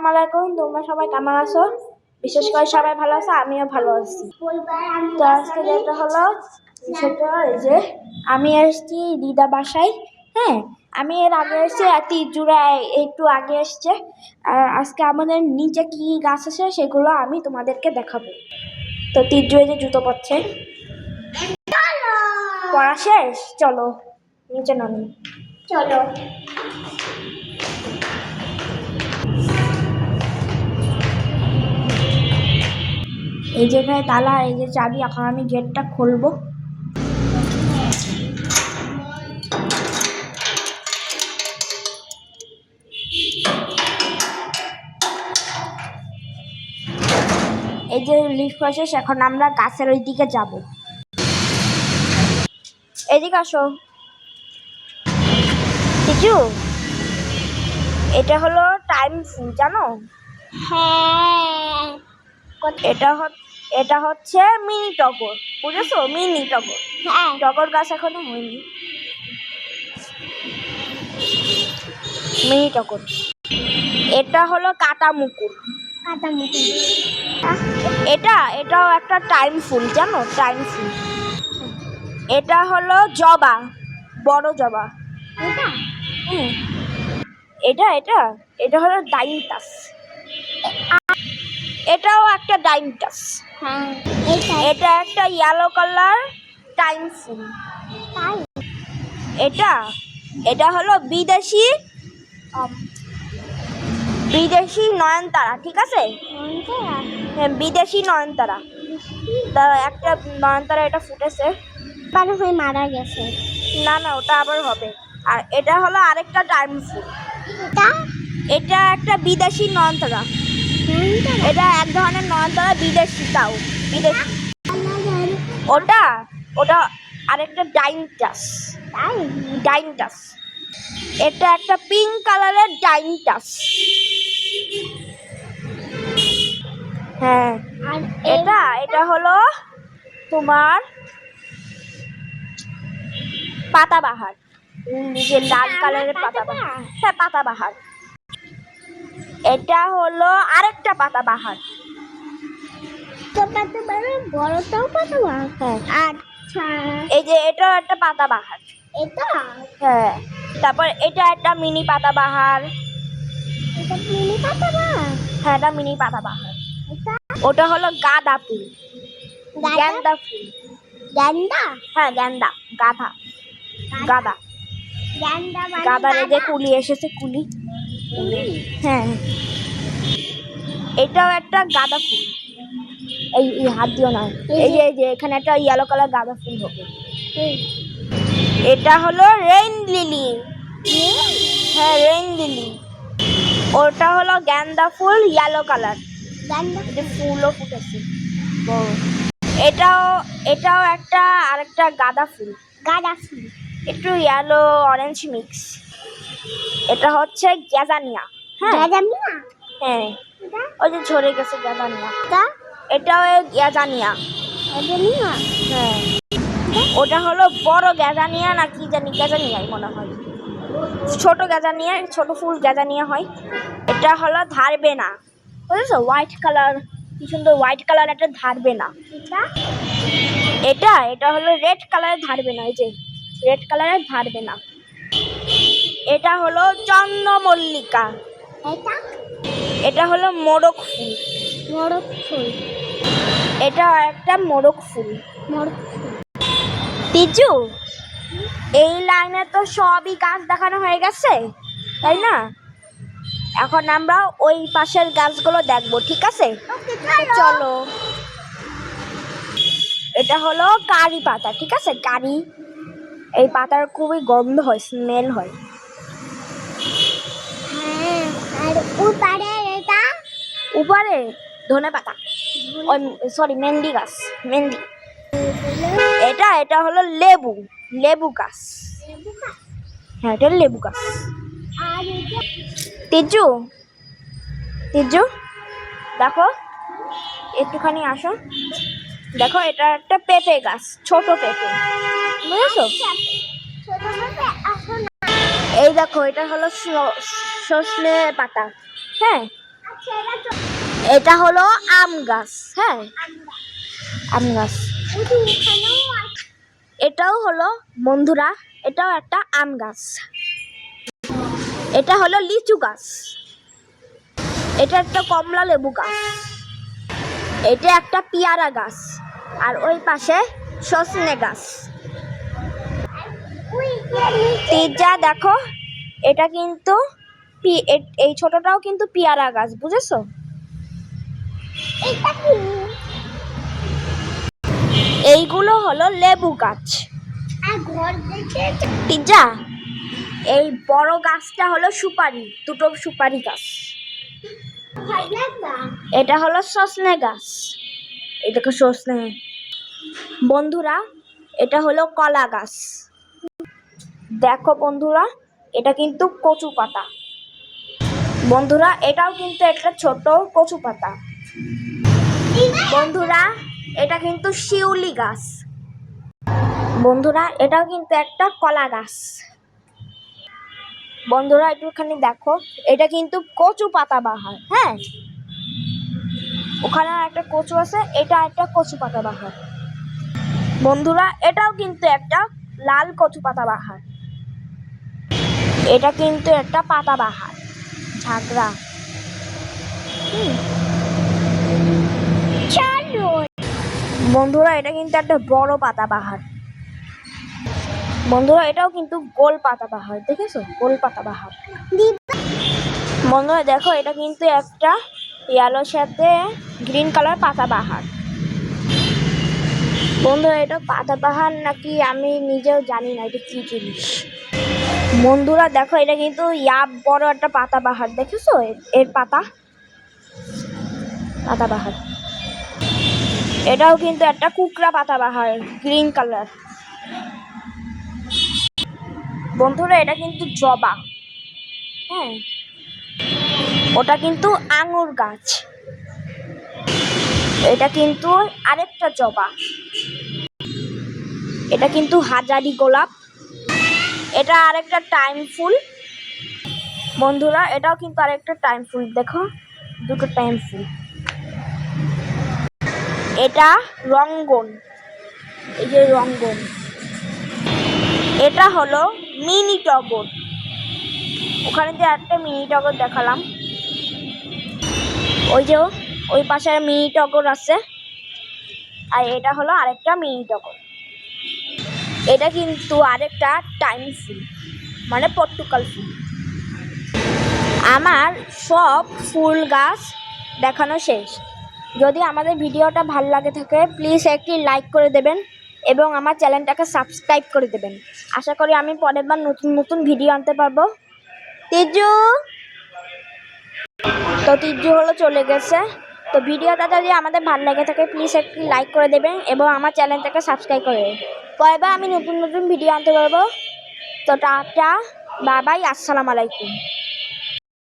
আসসালামু আলাইকুম তোমরা সবাই কেমন আছো? বিশেষ করে সবাই ভালো আছো, আমিও ভালো আছি। তো আজকে যেটা হলো সেটা যে, আমি এসেছি দিদা বাসায় হ্যাঁ? আমি এর আগে এসেছি এত জুড়ে একটু আগে এসছে। আর আজকে আমাদের নিচে কি গাছ আছে সেগুলো আমি তোমাদেরকে দেখাবো। তো তির্জু এই যে জুতো পড়ছে পড়া শেষ? চলো, নিচে নামি। চলো। এই যে এখানে তালা এই যে চাবি এখন আমি গেটটা খুলবো। এই যে লিফট প্রসেস এখন আমরা গাছের ওই দিকে যাব। এদিকে আসো। কিছু এটা হলো টাইম ফুল জানো? হ্যাঁ। এটা হচ্ছে এটা হচ্ছে মিনি টগর বুঝেছ? মিনি টগর। হ্যাঁ। টগর গাছ এখনও হয়নি। মিনি টগর। এটা হলো কাটা মুকুর। কাটা মুখে এটা এটাও একটা টাইম ফুল জানো? টাইম ফুল। এটা হলো জবা বড় জবা। এটা? এটা এটা? হলো ডাইনটাস এটাও একটা ডাইনটাস হ্যাঁ এটা একটা ইয়েলো কালার টাইম ফুল এটা এটা হলো বিদেশি বিদেশি নয়নতারা ঠিক আছে? হ্যাঁ বিদেশি নয়নতারা। তা একটা নয়নতারা এটা ফুটেছে। পার হয়ে মারা গেছে। না না ওটা আবার হবে। আর এটা হলো আরেকটা টাইম ফুল এটা? এটা একটা বিদেশি নয়নতারা। এটা এক ধরনের নয়নতারা বিদেশি, তাও বিদেশি। ওটা ওটা আরেকটা তাই ডাইনটাস এটা একটা পিঙ্ক কালারের ডাইনটাস হ্যাঁ এটা এটা হলো তোমার পাতাবাহার। যে লাল কালারের পাতাবাহার? হ্যাঁ পাতাবাহার। এটা হলো আরেকটা পাতা বড় বড়টাও পাতা বড় হ্যাঁ। আচ্ছা এই যে এটাও একটা পাতাবাহার এটা? হ্যাঁ। তারপর এটা একটা মিনি পাতাবাহার এটা মিনি পাতা না হ্যাঁ এটা মিনি পাতাবাহার এটা? ওটা হলো গাঁদা ফুল। গাঁদা? ফুল। গেন্দা হ্যাঁ গ্যান্দা। গাধা গাদা। গেন্দা মানে গাদার যে কুলি এসেছে কুলি। হ্যাঁ। এটাও একটা গাঁদা ফুল। এই এই হাত দিও না। এই যে এই যে এখানে একটা ইয়েলো কালার গাঁদা ফুল হবে। এটা হলো রেইন লিলি হ্যাঁ রেইন লিলি ওটা হলো গ্যান্দা ফুল ইয়েলো কালার ফুলও ফুটেছে। এটাও এটাও একটা আরেকটা গাঁদা ফুল। গাঁদা ফুল। একটু ইয়েলো অরেঞ্জ মিক্স এটা হচ্ছে গ্যাজানিয়া। হ্যাঁ। মিয়া হ্যাঁ। এটা? ওই যে ঝরে গেছে গ্যাজানিয়া। এটা? এটাও গ্যাজানিয়া। মিয়া হ্যাঁ। ওটা হলো বড় গ্যাজানিয়া না কি জানি গ্যাজানিয়াই মনে হয়। ছোট গ্যাজানিয়া ছোট ফুল গ্যাজানিয়া হয়। এটা হলো ধারবে না বুঝেছ? হোয়াইট কালার কি সুন্দর হোয়াইট কালার একটা ধারবে না এটা? এটা এটা হলো রেড কালারের ধারবে না এই যে। রেড কালারের ধারবে না এটা হলো চন্দ্রমল্লিকা। এটা? এটা হলো মোরগ ফুল। মোরগ ফুল। এটা একটা মোরগ ফুল। মোরগ ফুল। তিজু এই লাইনে তো সবই গাছ দেখানো হয়ে গেছে তাই না? এখন আমরা ওই পাশের গাছগুলো দেখব ঠিক আছে? চলো। এটা হলো কারি পাতা ঠিক আছে? কারি। এই পাতার খুবই গন্ধ হয় স্মেল হ্যাঁ আর উপারে এটা উপরে ধনে পাতা। ওই সরি মেহেন্দি গাছ, মেহেন্দি। এটা এটা হলো লেবু লেবু গাছ। হ্যাঁ এটা লেবু গাছ। তিজু তিজু, দেখো, একটুখানি আসো। দেখো, এটা একটা পেঁপে গাছ, ছোট পেঁপে। বুঝেছ এই দেখো, এটা হলো স- সজনে পাতা। হ্যাঁ এটা হলো আম গাছ। হ্যাঁ। আম গাছ। এটাও হলো বন্ধুরা এটাও একটা আম গাছ। এটা হলো লিচু গাছ। এটা একটা কমলা লেবু গাছ। এটা একটা পিয়ারা গাছ। আর ওই পাশে সজনে গাছ। পিৎজা দেখো এটা কিন্তু পি- এই ছোটটাও কিন্তু পেয়ারা গাছ বুঝেছ? এইগুলো হলো লেবু গাছ। পিৎজা এই বড় গাছটা হলো সুপারি দুটো সুপারি গাছ। এটা হলো সজনে গাছ। এই দেখো সজনে। বন্ধুরা এটা হলো কলা গাছ। দেখো বন্ধুরা এটা কিন্তু কচু পাতা বন্ধুরা, এটাও কিন্তু একটা ছোট কচু পাতা। বন্ধুরা, এটা কিন্তু শিউলি গাছ। বন্ধুরা, এটাও কিন্তু একটা কলা গাছ। বন্ধুরা, একটুখানি দেখো, এটা কিন্তু কচু পাতা বাহার হ্যাঁ? ওখানে একটা কচু আছে, এটা একটা কচু পাতা বাহার। বন্ধুরা, এটাও কিন্তু একটা লাল কচু পাতা বাহার। এটা কিন্তু একটা পাতা বাহার। ঝাগড়া বন্ধুরা এটা কিন্তু একটা বড় পাতা বাহার বন্ধুরা এটাও কিন্তু গোল পাতা বাহার দেখেছ? গোল পাতা বাহার বন্ধুরা দেখো এটা কিন্তু একটা ইয়েলোর সাথে গ্রিন কালার পাতা বাহার বন্ধুরা এটা পাতা বাহার নাকি আমি নিজেও জানি না এটা কি জিনিস? বন্ধুরা, দেখো, এটা কিন্তু ইয়া বড় একটা পাতা বাহার দেখেছ? এর- পাতা পাতা? বাহার এটাও কিন্তু একটা কুকরা পাতা বাহার গ্রিন কালার। বন্ধুরা, এটা কিন্তু জবা। হ্যাঁ। ওটা কিন্তু আঙুর গাছ। এটা কিন্তু আরেকটা জবা। এটা কিন্তু হাজারি গোলাপ। এটা আরেকটা টাইম ফুল বন্ধুরা, এটাও কিন্তু আরেকটা টাইম ফুল দেখো, দুটো টাইম ফুল এটা রঙ্গন, এই যে রঙ্গন। এটা হলো মিনি টগর। ওখানে যে একটা মিনি টগর দেখালাম। ওই যে, ওই পাশে মিনি টগর আছে। আর এটা হলো আরেকটা মিনি টগর। এটা কিন্তু আরেকটা টাইম ফুল মানে পর্তুকাল ফুল আমার সব ফুল গাছ দেখানো শেষ। যদি আমাদের ভিডিওটা ভালো লাগে থাকে প্লিজ একটি লাইক করে দেবেন এবং আমার চ্যানেলটাকে সাবস্ক্রাইব করে দেবেন। আশা করি আমি পরের বার নতুন নতুন ভিডিও আনতে পারব। তিজু! তো তিজু হলো চলে গেছে। তো ভিডিওটা যদি আমাদের ভালো লেগে থাকে প্লিজ একটি লাইক করে দেবেন এবং আমার চ্যানেলটাকে সাবস্ক্রাইব করে দেবেন। পরেরবার আমি নতুন নতুন ভিডিও আনতে পারব তো টাটা বাবাই আসসালামু আলাইকুম।